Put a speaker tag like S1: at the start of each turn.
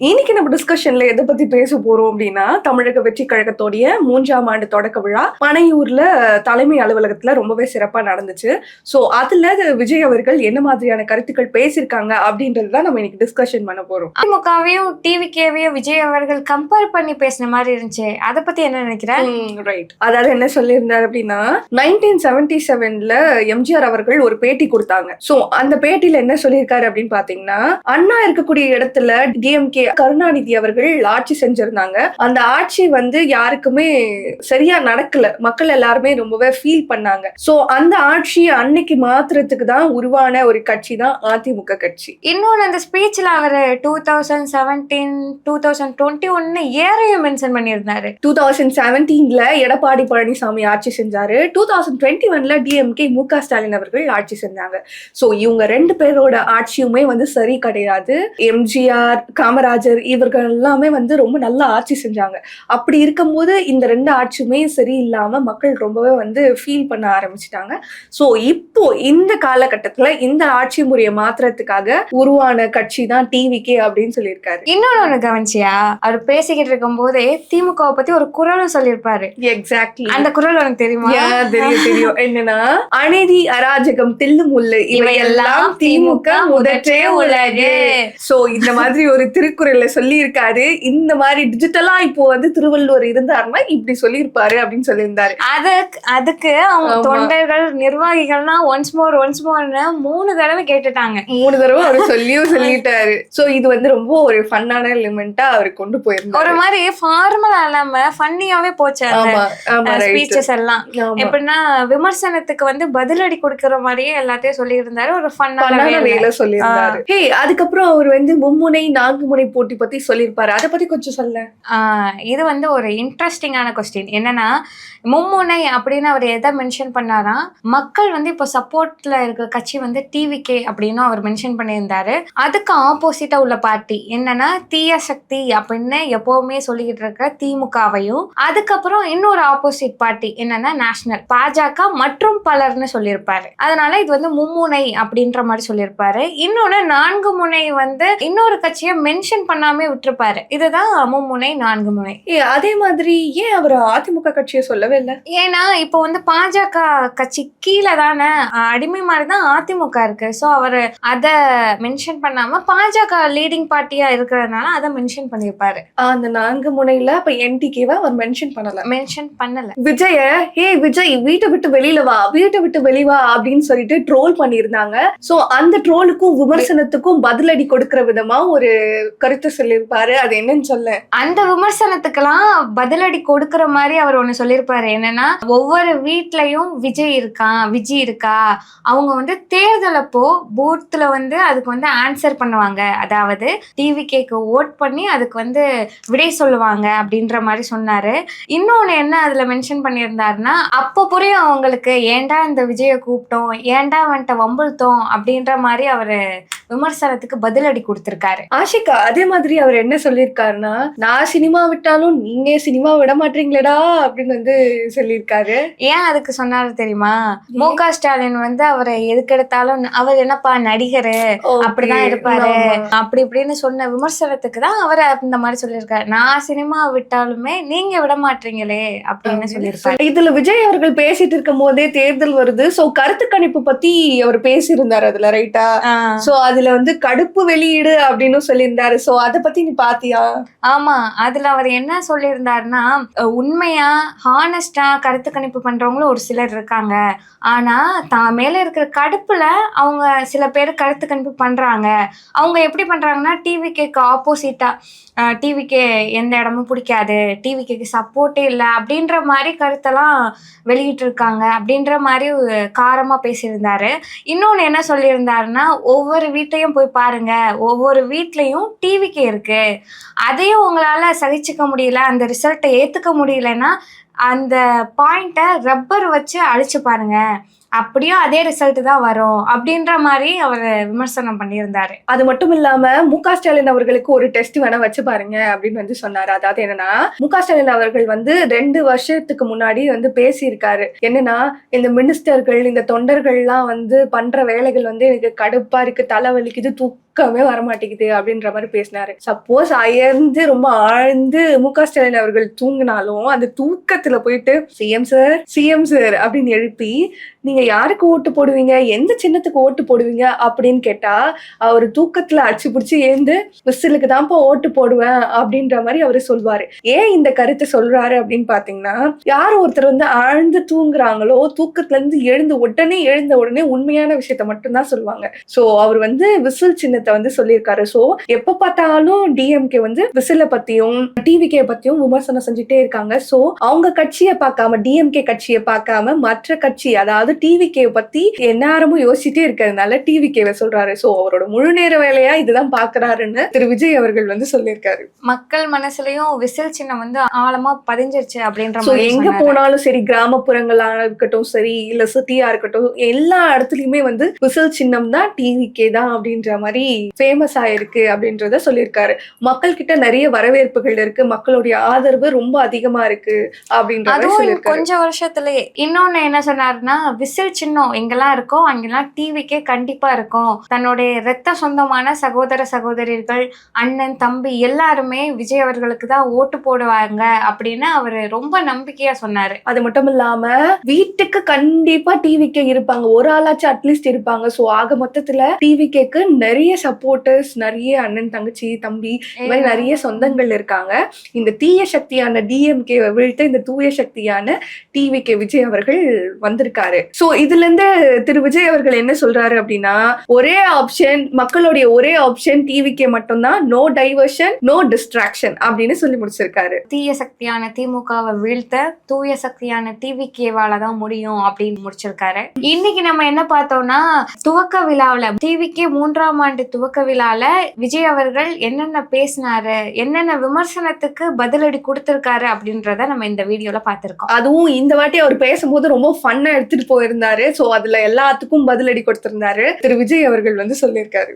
S1: இன்னைக்கு நம்ம டிஸ்கஷன்ல எதை பத்தி பேச போறோம் அப்படின்னா தமிழக வெற்றி கழகத்தோடைய மூன்றாம் ஆண்டு தொடக்க விழா பனையூர்ல தலைமை அலுவலகத்துல ரொம்பவே சிறப்பா நடந்துச்சு. சோ அதுல விஜய் அவர்கள் என்ன மாதிரியான கருத்துக்கள் பேசியிருக்காங்க அப்படின்றது தான் நம்ம இன்னைக்கு டிஸ்கஷன் பண்ண போறோம்.
S2: அதிமுகவையும் டிவிகேவையும் விஜய் அவர்கள் கம்பேர் பண்ணி பேசின மாதிரி இருந்துச்சு. அத பத்தி என்ன நினைக்கிற
S1: ரைட் அதாவது என்ன சொல்லியிருந்தார் அப்படின்னா நைன்டீன் செவன்டி செவன்ல எம்ஜிஆர் அவர்கள் ஒரு பேட்டி கொடுத்தாங்க. சோ அந்த பேட்டியில என்ன சொல்லியிருக்காரு அப்படின்னு பாத்தீங்கன்னா அண்ணா இருக்கக்கூடிய இடத்துல டிஎம்கே கருணாநிதி அவர்கள் ஆட்சி செஞ்சிருந்தாங்க. அந்த ஆட்சி வந்து யாருக்குமே சரியா நடக்கல. மக்கள் எல்லாருமே ரொம்பவே ஃபீல் பண்ணாங்க. சோ அந்த ஆட்சியை அன்னைக்கு மாத்துறதுக்கு தான் உருவான ஒரு கட்சி தான் அதிமுக கட்சி.
S2: இன்னொன்னு அந்த ஸ்பீச்ல அவர் two thousand seventeen two thousand twenty ஒன்னு ஏரையும் மென்ஷன் பண்ணியிருந்தாரு.
S1: டூ தௌசண்ட் செவன்டீன்ல எடப்பாடி பழனிசாமி ஆட்சி செஞ்சாரு. டூ தௌசண்ட் டுவெண்ட்டி ஒன்ல டிஎம்கே மு க ஸ்டாலின் அவர்கள் ஆட்சி செஞ்சாங்க. ஸோ இவங்க ரெண்டு பேரோட ஆட்சியுமே வந்து சரி கிடையாது. எம்ஜிஆர் காமராஜர் இவர்கள் எல்லாமே வந்து ரொம்ப நல்லா ஆட்சி செஞ்சாங்க. அப்படி இருக்கும்போது இந்த ரெண்டு ஆட்சியுமே சரியில்லாம மக்கள் ரொம்பவே வந்து ஃபீல் பண்ண ஆரம்பிச்சிட்டாங்க. ஸோ இப்போ இந்த காலகட்டத்துல இந்த ஆட்சி முறையை மாத்துறதுக்காக உருவான கட்சி தான் டிவிகே அப்படின்னு சொல்லியிருக்காரு.
S2: இன்னொன்னு ஒண்ணு கவனிச்சியா? அவர் பேசிக்கிட்டு இருக்கும் போதே திமுகவை பத்தி ஒரு குரலும் சொல்லியிருப்பாரு.
S1: எக்ஸாக்ட்லி
S2: அந்த குரல் உனக்கு தெரியுமா?
S1: தெரியும் தெரியும். என்னன்னா அநீதி அராஜகம் தில்லு முள்ளு இவையெல்லாம் திமுக முதற்றே உலகு. சோ இந்த மாதிரி ஒரு திருக்குறள்ல சொல்லியிருக்காரு. இந்த மாதிரி டிஜிட்டலா இப்போ வந்து திருவள்ளுவர் இருந்தாருன்னா இப்படி சொல்லியிருப்பாரு அப்படின்னு சொல்லியிருந்தாரு.
S2: அதுக்கு அதுக்கு அவங்க. தொண்டர்கள் நிர்வாகிகள்லாம் ஒன்ஸ் மோர் ஒன்ஸ் மோர்னு மூணு தடவை கேட்டுட்டாங்க.
S1: மூணு தடவை அவர் சொல்லியும் சொல்லிட்டாரு. சோ இது வந்து ரொம்ப ஒரு ஃபன்னான எலிமெண்டா அவர் கொண்டு
S2: ஒரு
S1: போயிருந்தாரு
S2: மாதிரி ஃபார்மலா இல்லாம ஃபன்னியாவே போச்சு ஸ்பீச்சஸ் எல்லாம். எப்படின்னா விமர்சனத்துக்கு வந்து பதிலடி கொடுக்கிற மாதிரியே எல்லாத்தையும் சொல்லி இருந்தாரு ஒரு ஃபன்னான
S1: வேலை. சொல்லியிருந்தாரு. ஹே அதுக்கப்புறம் அவர் வந்து மும்முனை நான்கு முனை போட்டி பத்தி சொல்லியிருப்பாரு. அதை பத்தி கொஞ்சம் சொல்ல.
S2: இது வந்து ஒரு இன்ட்ரெஸ்டிங்கான கொஸ்டின் என்னன்னா மும்முனை அப்படின்னு அவர் எதை மென்ஷன் பண்ணாராம் மக்கள் வந்து இப்போ சப்போர்ட்ல இருக்கிற கட்சி வந்து டிவிகே அப்படின்னு அவர் மென்ஷன் பண்ணியிருந்தாரு. அதுக்கு ஆப்போசிட்டா உள்ள பார்ட்டி என்னன்னா தீய சக்தி அப்படின்னு எப்பவுமே சொல்லிக்கிட்டு இருக்க திமுகவையும். அதுக்கப்புறம் இன்னொரு ஆப்போசிட் பார்ட்டி என்னன்னா நேஷனல் பாஜக மற்றும் பலர்னு சொல்லியிருப்பாரு. அதனால இது வந்து மும்முனை அப்படின்ற மாதிரி சொல்லியிருப்பாரு. இன்னொன்னு நான்கு முனை வந்து இன்னொரு கட்சியை மென்ஷன் பண்ணாம விட்டுருப்பாரு. இதுதான் மும்முனை நான்கு முனை.
S1: அதே மாதிரி ஏன் அவர் அதிமுக கட்சியை சொல்லவே இல்லை?
S2: ஏன்னா இப்போ வந்து பாஜக கட்சி கீழே தானே அடிமை மாதிரி தான் அதிமுக இருக்கு. ஸோ அவர் அதை மென்ஷன் பண்ணாம பாஜக லீடிங் பார்ட்டியா இருக்கிறதுனால அதை மென்ஷன் பண்ணியிருப்பாரு.
S1: அந்த நான்கு முனையில அப்ப என்டிகேவை அவர் மென்ஷன் பண்ணல.
S2: மென்ஷன் பண்ணல.
S1: விஜய ஹே விஜய் வீட்டை விட்டு வெளியில வா வீட்டை விட்டு வெளிய வா அப்படின்னு சொல்லிட்டு ட்ரோல் பண்ணியிருந்தாங்க. சோ அந்த ட்ரோலுக்கும் விமர்சனத்துக்கும் பதிலடி கொடுக்கிற விதமா ஒரு கருத்தை சொல்லியிருப்பாரு. அது என்னன்னு சொல்ல.
S2: அந்த விமர்சனத்துக்கெல்லாம் பதிலடி கொடுக்கிற மாதிரி அவர் ஒண்ணு சொல்லியிருப்பாரு. என்னன்னா ஒவ்வொரு வீட்லயும் விஜய் இருக்கான் விஜய் இருக்கா? அவங்க வந்து தேர்தல் அப்போ பூத்துல வந்து அதுக்கு வந்து ஆன்சர் பண்ணுவாங்க. அதாவது டிவி கேக்கு ஓட் பண்ணி அதுக்கு வந்து விடை சொல்லுவாங்க அப்படின்ற மாதிரி சொன்னாரு. இன்னொன்னு என்ன அதுல மென்ஷன் பண்ணியிருந்தாருன்னா அப்போ புரியும் அவங்களுக்கு ஏன்டா இந்த விஜயை கூப்பிட்டோம்? ஏன்டா வந்துட்ட வம்புழுத்தோம் அப்படின்ற மாதிரி அவரு விமர்சனத்துக்கு பதிலடி கொடுத்திருக்காரு.
S1: ஆஷிகா அதே மாதிரி அவர் என்ன சொல்லியிருக்காருன்னா நான் சினிமா விட்டாலும் நீங்க சினிமா விட மாட்டீங்களேடா அப்படின்னு வந்து சொல்லியிருக்காரு.
S2: ஏன் அதுக்கு சொன்னாரு தெரியுமா? மு க ஸ்டாலின் வந்து அவரை எதுக்கு எடுத்தாலும் அவர் என்னப்பா நடிகரு? அப்படிதான். இருப்பாரு. அப்படி இப்படின்னு சொன்ன விமர்சனத்துக்கு தான் அவர் இந்த மாதிரி சொல்லியிருக்காரு. நான் சினிமா விட்டாலுமே நீங்க விட மாட்டீங்களே அப்படின்னு சொல்லியிருப்பாரு.
S1: இதுல விஜய் அவர்கள் பேசிட்டு இருக்கும் போதே தேர்தல் வருது. சோ கருத்து கணிப்பு பத்தி அவர் பேசியிருந்தாரு அதுல ரைட்டா சோ அதுல வந்து கடுப்பு வெளியீடு அப்படின்னு சொல்லியிருந்தாரு. சோ அத பத்தி நீ பாத்தியா?
S2: ஆமா. அதுல அவர் என்ன சொல்லியிருந்தாருன்னா உண்மையா ஹானஸ்டா கருத்து கணிப்பு பண்றவங்களும் ஒரு சிலர் இருக்காங்க. ஆனா தான் மேல இருக்கிற கடுப்புல அவங்க சில பேர் கருத்து கணிப்பு பண்றாங்க. அவங்க எப்படி பண்றாங்கன்னா டிவிகேக்கு ஆப்போசிட்டா டிவிக்கே எந்த இடமும் பிடிக்காது. டிவிகேக்கு சப்போர்ட்டே இல்லை அப்படின்ற மாதிரி கருத்தெல்லாம் வெளியிட்டு இருக்காங்க அப்படின்ற மாதிரி காரமா பேசியிருந்தாரு. இன்னொன்று என்ன சொல்லியிருந்தாருன்னா ஒவ்வொரு வீட்டையும் போய் பாருங்க. ஒவ்வொரு வீட்லயும் டிவிக்கு இருக்கு. அதையும் உங்களால சகிச்சுக்க முடியல. அந்த ரிசல்ட்டை ஏத்துக்க முடியலன்னா அந்த பாயிண்ட்டை ரப்பர் வச்சு அழிச்சு பாருங்க. அப்படியும் அதே ரிசல்ட் தான் வரும் அப்படின்ற மாதிரி அவர் விமர்சனம் பண்ணியிருந்தாரு.
S1: அது மட்டும் இல்லாம மு க ஸ்டாலின் அவர்களுக்கு ஒரு டெஸ்ட் வேணா வச்சு பாருங்க அப்படின்னு வந்து சொன்னாரு. அதாவது என்னன்னா மு க ஸ்டாலின் அவர்கள் வந்து ரெண்டு வருஷத்துக்கு முன்னாடி வந்து பேசியிருக்காரு. என்னன்னா இந்த மினிஸ்டர்கள் இந்த தொண்டர்கள்லாம் வந்து பண்ற வேலைகள் வந்து எனக்கு கடுப்பா இருக்கு தலைவலிக்குது தூக்கு தூக்கமே வரமாட்டேங்குது அப்படின்ற மாதிரி பேசினாரு. சப்போஸ் அயர்ந்து ரொம்ப ஆழ்ந்து மு க ஸ்டாலின் அவர்கள் தூங்கினாலும் அந்த தூக்கத்துல போயிட்டு சிஎம் சார் சிஎம் சார் அப்படின்னு எழுப்பி நீங்க யாருக்கு ஓட்டு போடுவீங்க? எந்த சின்னத்துக்கு ஓட்டு போடுவீங்க? அப்படின்னு கேட்டா அவர் தூக்கத்துல அடிச்சு பிடிச்சி ஏந்து விசிலுக்கு தான்ப்பா ஓட்டு போடுவேன் அப்படின்ற மாதிரி அவரு சொல்வாரு. ஏன் இந்த கருத்தை சொல்றாரு அப்படின்னு பாத்தீங்கன்னா யார் ஒருத்தர் வந்து ஆழ்ந்து தூங்குறாங்களோ தூக்கத்துல இருந்து எழுந்து உடனே எழுந்த உடனே உண்மையான விஷயத்த மட்டும்தான் சொல்லுவாங்க. சோ அவர் வந்து விசில் சின்னத்தை வந்து சொல்லியிருக்காரு. சோ எப்ப பார்த்தாலும் டிஎம்கே வந்து விசில பத்தியும் டிவிகே பத்தியும் விமர்சனம் செஞ்சுட்டே இருக்காங்க. சோ அவங்க கட்சியை பார்க்காம டிஎம்கே கட்சியை பார்க்காம மற்ற கட்சி அதாவது டிவிகே பத்தி எந்நேரமும் யோசிச்சுட்டே இருக்கிறதுனால டிவிகேவை சொல்றாரு. சோ அவரோட முழு நேர வேலையா இதுதான் பாக்குறாருன்னு திரு விஜய் அவர்கள் வந்து சொல்லியிருக்காரு.
S2: மக்கள் மனசுலயும் விசில் சின்னம் வந்து ஆழமா பதிஞ்சிருச்சு அப்படின்ற
S1: எங்க. போனாலும் சரி கிராமப்புறங்களா இருக்கட்டும் சரி இல்ல சிட்டியா இருக்கட்டும் எல்லா இடத்துலயுமே வந்து விசில் சின்னம் தான் டிவிக்கே தான் அப்படின்ற மாதிரி ஃபேமஸ் ஆயிருக்கு அப்படின்றத சொல்லியிருக்காரு. மக்கள் கிட்ட நிறைய வரவேற்புகள் இருக்கு. மக்களுடைய ஆதரவு ரொம்ப அதிகமா இருக்கு அப்படின்ற மாதிரி
S2: அதுவும்
S1: சொல்லியிருக்காரு.
S2: கொஞ்ச வருஷத்துலயே இன்னொன்னு என்ன சொன்னாருன்னா விசில் சின்னம் எங்கெல்லாம் இருக்கோ அங்கெல்லாம் டிவிக்கே கண்டிப்பா இருக்கும். தன்னுடைய ரத்த சொந்தமான சகோதர சகோதரிகள் அண்ணன் தம்பி எல்லாருமே விஜய் அவர்களுக்கு தான் ஓட்டு போடுவாங்க அப்படின்னு அவரு ரொம்ப நம்பிக்கையா சொன்னாரு.
S1: அது மட்டும் இல்லாம வீட்டுக்கு கண்டிப்பா டிவிக்கே இருப்பாங்க. ஒரு ஆளாச்சும் அட்லீஸ்ட் இருப்பாங்க. சோ ஆக மொத்தத்துல டிவிக்கேக்கு நிறைய சப்போர்ட்டர்ஸ் நிறைய அண்ணன் தங்கச்சி தம்பி இந்த மாதிரி நிறைய சொந்தங்கள் இருக்காங்க. இந்த தீய சக்தியான டிஎம்கே வீழ்த்த இந்த தூய சக்தியான டிவிகே விஜய் அவர்கள் வந்திருக்காரு. சோ இதுல இருந்து திரு விஜய் அவர்கள் என்ன சொல்றாரு அப்படின்னா ஒரே ஆப்ஷன் மக்களுடைய ஒரே ஆப்ஷன் டிவிகே மட்டும்தான். நோ டைவர்ஷன் நோ டிஸ்ட்ராக்ஷன் அப்படின்னு சொல்லி முடிச்சிருக்காரு.
S2: தீய சக்தியான திமுகவை வீழ்த்த தூய சக்தியான டிவிகேவால தான் முடியும் அப்படின்னு முடிச்சிருக்காரு. இன்னைக்கு நம்ம என்ன பார்த்தோம்னா துவக்க விழாவுல டிவிகே மூன்றாம் ஆண்டு துவக்க விழால விஜய் அவர்கள் என்னென்ன பேசினாரு என்னென்ன விமர்சனத்துக்கு பதிலடி கொடுத்திருக்காரு அப்படின்றத நம்ம இந்த வீடியோல பார்த்திருக்கோம்.
S1: அதுவும் இந்த வாட்டி அவர் பேசும்போது ரொம்ப ஃபன்னா எடுத்துட்டு போயிருந்தாரு. சோ அதுல எல்லாத்துக்கும் பதிலடி கொடுத்திருந்தாரு திரு விஜய் அவர்கள் வந்து சொல்லியிருக்காரு.